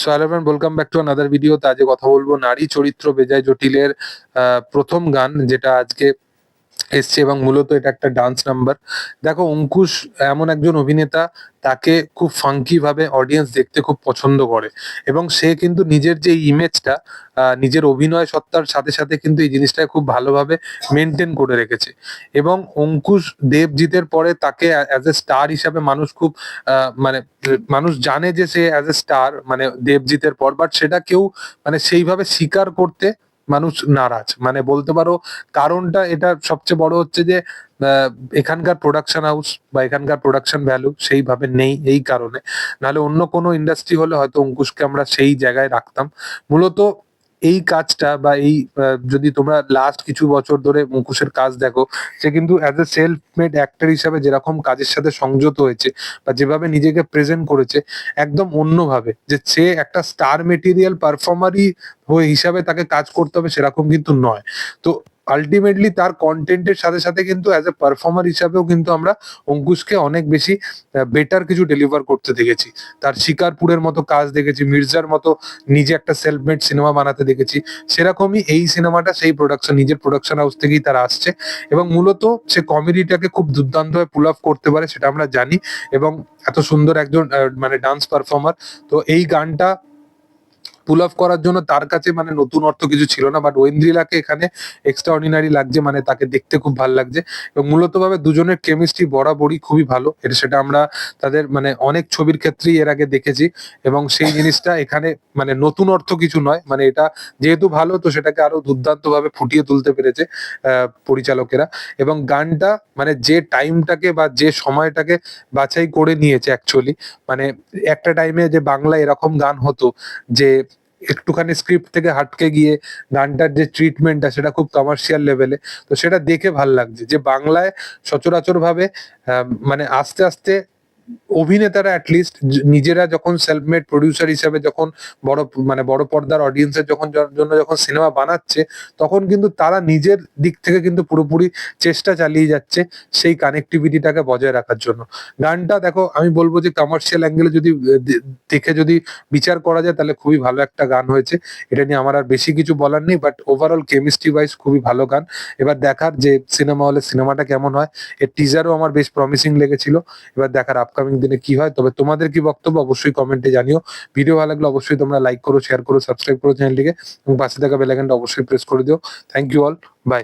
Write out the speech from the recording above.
So friend welcome back to another video তা আজকে কথা বলব নারী চরিত্র বেজায় জটিলের প্রথম গান যেটা আজকে এসছে এবং মূলত এটা একটা ডান্স নাম্বার দেখো, অঙ্কুশ এমন একজন অভিনেতা, তাকে খুব ফাঙ্কি ভাবে অডিয়েন্স দেখতে খুব পছন্দ করে এবং সে কিন্তু নিজের যে ইমেজটা নিজের অভিনয় সত্তার সাথে সাথে কিন্তু এই জিনিসটা খুব ভালোভাবে মেনটেন করে রেখেছে এবং অঙ্কুশ দেবজিতের পরে তাকে অ্যাজ এ স্টার হিসাবে মানুষ খুব মানে মানুষ জানে যে সে অ্যাজ এ স্টার মানে দেবজিতের পর বাট সেটা কেউ মানে সেইভাবে স্বীকার করতে মানুষ নারাজ। মানে বলতে পারো, কারণটা এটা সবচেয়ে বড় হচ্ছে যে এখানকার প্রোডাকশন হাউস বা এখানকার প্রোডাকশন ভ্যালু সেইভাবে নেই এই কারণে। নাহলে অন্য কোনো ইন্ডাস্ট্রি হলে হয়তো অঙ্কুশকে আমরা সেই জায়গায় রাখতাম। মূলত এই কাজটা বা এই যদি তোমরা লাস্ট কিছু বছর ধরে মুখোশের কাজ দেখো, সে কিন্তু as a self made actor হিসাবে যেরকম কাজের সাথে সংযত হয়েছে বা যেভাবে নিজেকে প্রেজেন্ট করেছে, একদম অন্যভাবে। যে সে একটা স্টার মেটেরিয়াল পারফর্মারই হয়ে হিসাবে তাকে কাজ করতে হবে সেরকম কিন্তু নয়। তো আলটিমেটলি তার কন্টেন্টের সাথে সাথে কিন্তু অ্যাজ এ পারফর্মার হিসাবেও কিন্তু আমরা অঙ্কুশকে অনেক বেশি বেটার কিছু ডেলিভার করতে দেখেছি। তার শিকারপুরের মতো কাজ দেখেছি, মির্জার মতো নিজে একটা সেলফ মেড সিনেমা বানাতে দেখেছি। সেরকমই এই সিনেমাটা সেই প্রোডাকশন নিজের প্রোডাকশন হাউস থেকেই তারা আসছে এবং মূলত সে কমেডিটাকে খুব দুর্দান্তভাবে পুল অফ করতে পারে সেটা আমরা জানি এবং এত সুন্দর একজন মানে ডান্স পারফর্মার তো এই গানটা পুল অফ করার জন্য তার কাছে মানে নতুন অর্থ কিছু ছিল না বাট ঐন্দ্রিলাকে এখানে এক্সট্রা অর্ডিনারি লাগছে মানে তাকে দেখতে খুব ভালো লাগছে। এবং মূলত ভাবে দুজনের কেমিস্ট্রি বরাবরই খুবই ভালো, এটা সেটা আমরা তাদের মানে অনেক ছবির ক্ষেত্রেই এর আগে দেখেছি। এবং সেই জিনিসটা এখানে মানে নতুন অর্থ কিছু নয় মানে এটা যেহেতু ভালো, তো সেটাকে আরও দুর্দান্ত ভাবে ফুটিয়ে তুলতে পেরেছে পরিচালকেরা। এবং গানটা মানে যে টাইমটাকে বা যে সময়টাকে বাছাই করে নিয়েছে অ্যাকচুয়ালি মানে একটা টাইমে যে বাংলা এরকম গান হতো যে একটুখানি স্ক্রিপ্ট থেকে হাটকে গিয়ে গানটার যে ট্রিটমেন্টটা সেটা খুব কমার্শিয়াল লেভেলে তো সেটা দেখে ভালো লাগছে যে বাংলায় সচরাচর ভাবে মানে আস্তে আস্তে অভিনেতারা অ্যাটলিস্ট নিজেরা যখন সেলফ মেড প্রডিউসার হিসাবে যখন বড় মানে বড় পর্দার অডিয়েন্সের যখন জন্য যখন সিনেমা বানাচ্ছে, তখন কিন্তু তারা নিজের দিক থেকে কিন্তু পুরোপুরি চেষ্টা চালিয়ে যাচ্ছে সেই কানেক্টিভিটিটাকে বজায় রাখার জন্য। গানটা দেখো, আমি বলব যে কমার্শিয়াল অ্যাঙ্গেলে যদি দেখে যদি বিচার করা যায়, তাহলে খুবই ভালো একটা গান হয়েছে। এটা নিয়ে আমার আর বেশি কিছু বলার নেই বাট ওভারঅল কেমিস্ট্রি ওয়াইজ খুবই ভালো গান। এবার দেখার যে সিনেমা হলে সিনেমাটা কেমন হয়, এর টিজারও আমার বেশ প্রমিসিং লেগেছিল। এবার দেখার আপকামিং দিনে কি হয়, তবে তোমাদের কি বক্তব্য অবশ্যই কমেন্টে জানিও। ভিডিও ভালো লাগলে অবশ্যই তোমরা লাইক করো শেয়ার করো সাবস্ক্রাইব করো চ্যানেলটিকে এবং পাশে থাকা বেলাইকনটা অবশ্যই প্রেস করে দিও। Thank you all by